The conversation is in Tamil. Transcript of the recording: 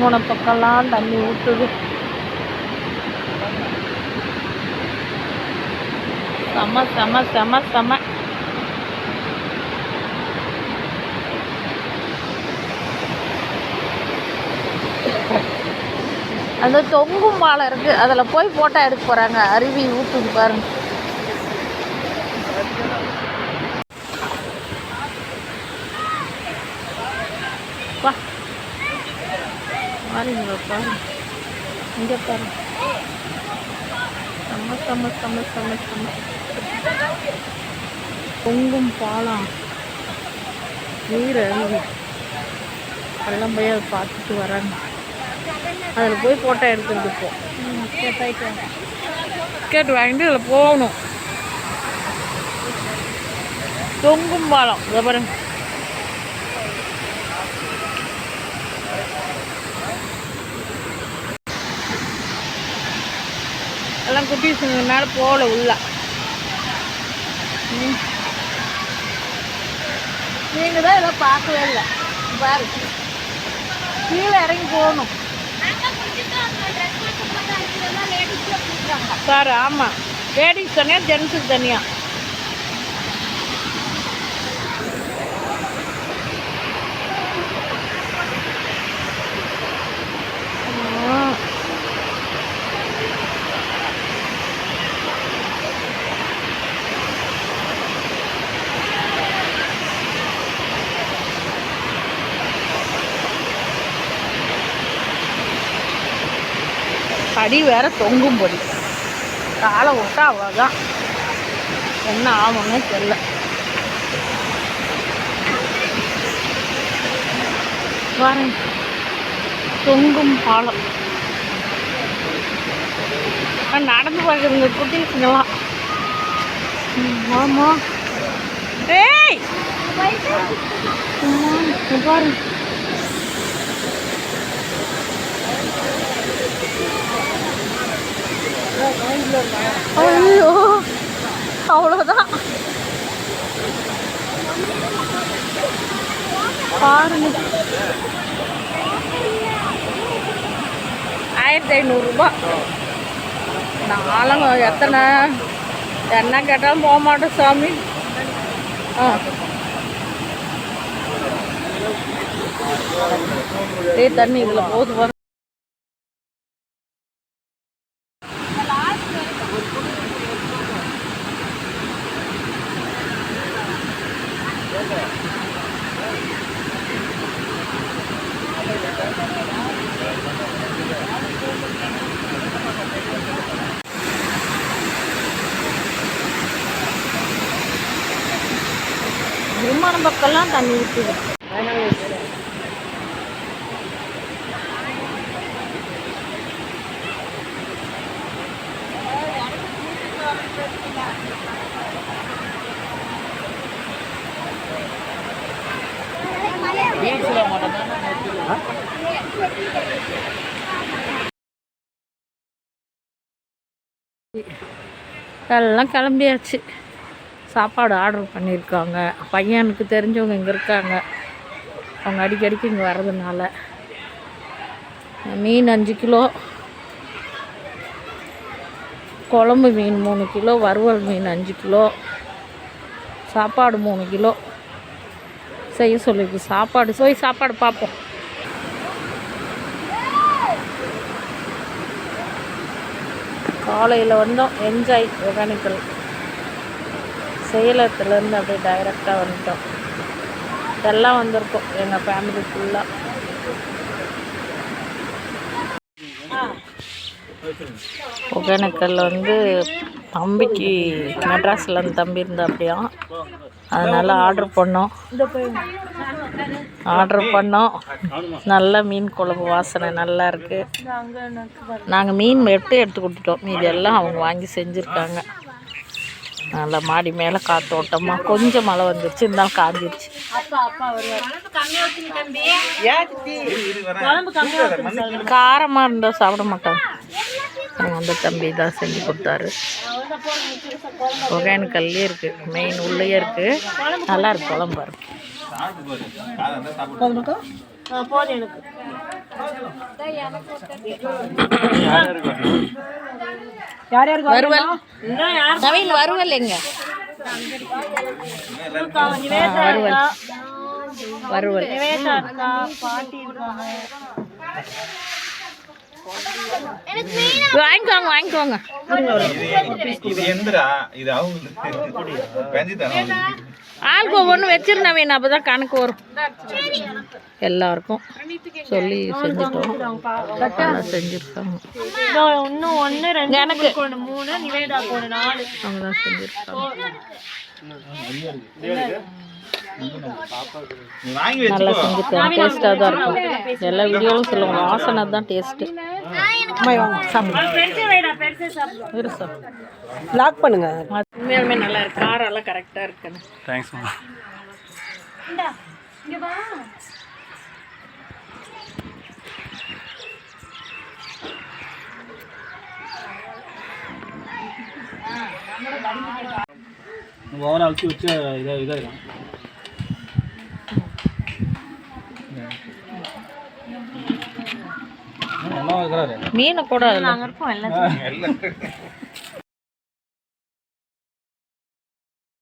திருமண பக்கம்லாம் தண்ணி ஊற்றுது செம செம செம செம. அந்த தொங்கும் பாலம் இருக்கு. அதில் போய் ஃபோட்டோ எடுக்க போகிறாங்க அருவி ஊற்றுது பாருங்க. பாருங்க பாருங்க இங்கே பாருங்க செம்ம செம்ம செம்ம செம்ம செம்ம பொங்கும் பாலம். நீர் அருவி. எல்லாம் போய் அதை பார்த்துட்டு வராங்க அதில் போய் ஃபோட்டோ எடுக்கிறது இப்போ டிக்கெட் வாங்கிட்டு அதில் போகணும். தொங்கும் பாலம். இதை பாருங்க எல்லாம் குட்டீஸுங்கனால போகல உள்ள. நீங்கள் தான் இதை பார்க்கவே இல்லை. பாரு. கீழே இறங்கி போகணும். சார் ஆமாம் லேடிஸ் தனியாக ஜென்ஸுக்கு தனியாக படி வேற தொங்கும் படி காலை விட்டா அவ்வளோதான் என்ன ஆகும்னு தெரில பாருங்க. தொங்கும் பாலம் நடந்து பார்க்குறீங்க குட்டீஸுங்கெல்லாம். ம், ஆமா ஏய் பாருங்க. ஐயோ அவ்வளோதான் பாருங்க. ஆயிரத்தி ஐநூறுரூபா நாளும் எத்தனை? என்ன கேட்டாலும் போக மாட்டோம் சாமி. ஆ. தண்ணி இதில் போகுது பாரு பக்கம்லாம் தண்ணி ஊற்றுது எல்லாம் கிளம்பியாச்சு. சாப்பாடு ஆர்டர் பண்ணியிருக்காங்க. பையனுக்கு தெரிஞ்சவங்க இங்கே இருக்காங்க. அவங்க அடிக்கடிக்கு இங்கே வர்றதுனால. மீன் அஞ்சு கிலோ. குழம்பு மீன் மூணு கிலோ வறுவல் மீன் அஞ்சு கிலோ சாப்பாடு மூணு கிலோ. செய்ய சொல்லியிருக்கு சாப்பாடு போய் சாப்பாடு பார்ப்போம் காலையில் வந்தோம். என்ஜாய் ஒகேனிக்கல் சேலத்துலேருந்து அப்படியே டைரெக்டாக வந்துட்டோம். இதெல்லாம் வந்திருக்கோம். எங்கள் ஃபேமிலி ஃபுல்லாக ஒகேனக்கல் வந்து தம்பிக்கு மெட்ராஸில் அந்த தம்பி இருந்தா அப்படியா அதனால் ஆர்டர் பண்ணோம். ஆர்டர் பண்ணோம். நல்ல மீன் குழம்பு வாசனை நல்லா இருக்குது நாங்கள் மீன் வெட்டு எடுத்து கொடுத்துட்டோம். மீதி எல்லாம் அவங்க வாங்கி செஞ்சுருக்காங்க. நல்லா மாடி மேலே காத்தோட்டமாக கொஞ்சம் மழை வந்துருச்சு. இருந்தாலும் காஞ்சிருச்சு. காரமாக இருந்தால் சாப்பிட மாட்டாங்க. அவங்க அந்த தம்பி தான் செஞ்சு கொடுத்தாரு. ஒகேனக்கல்லே இருக்குது மெயின் உள்ளேயே இருக்குது நல்லா இருக்கு. குழம்பு போதுமாக்கா போதும் எனக்கு. யார் யாருக்கு வறுவல் நவீன் வறுவல் எங்க? வறுவல் நிவேதா இருக்கா? பாட்டி இருக்காங்க. வாங்கிக்கோங்க வாங்கிக்கோங்க. ஆளுக்கு ஒவ்வொன்று வச்சிரு நவீன் அப்போ தான் கணக்கு வரும். எல்லாருக்கும் சொல்லி செஞ்சுட்டோம். செஞ்சுருக்காங்க. இதோ இன்னும் ஒன்று ரெண்டு எனக்கு. உங்களுக்கு ஒன்று மூணு நிவேதாக்கு ஒன்று நாலு. அவங்க தான் செஞ்சுருக்காங்க. நீ வாங்கி நல்லா வச்சுக்கோ செஞ்சுருக்காங்க டேஸ்ட்டாக தான் இருக்கும். எல்லா வீடியோவும் சொல்லுவாங்க வாசனை தான் டேஸ்ட்டு லாக் பண்ணுங்க. உண்மையாலுமே நல்லா இருக்கு. காரெல்லாம் கரெக்டாக இருக்குன்னு அழுத்தி வச்சு இதாக இதாகிடும் நல்லா மீனை அதில் நாங்கள் இருக்கோம் எல்லாம் எல்லாம்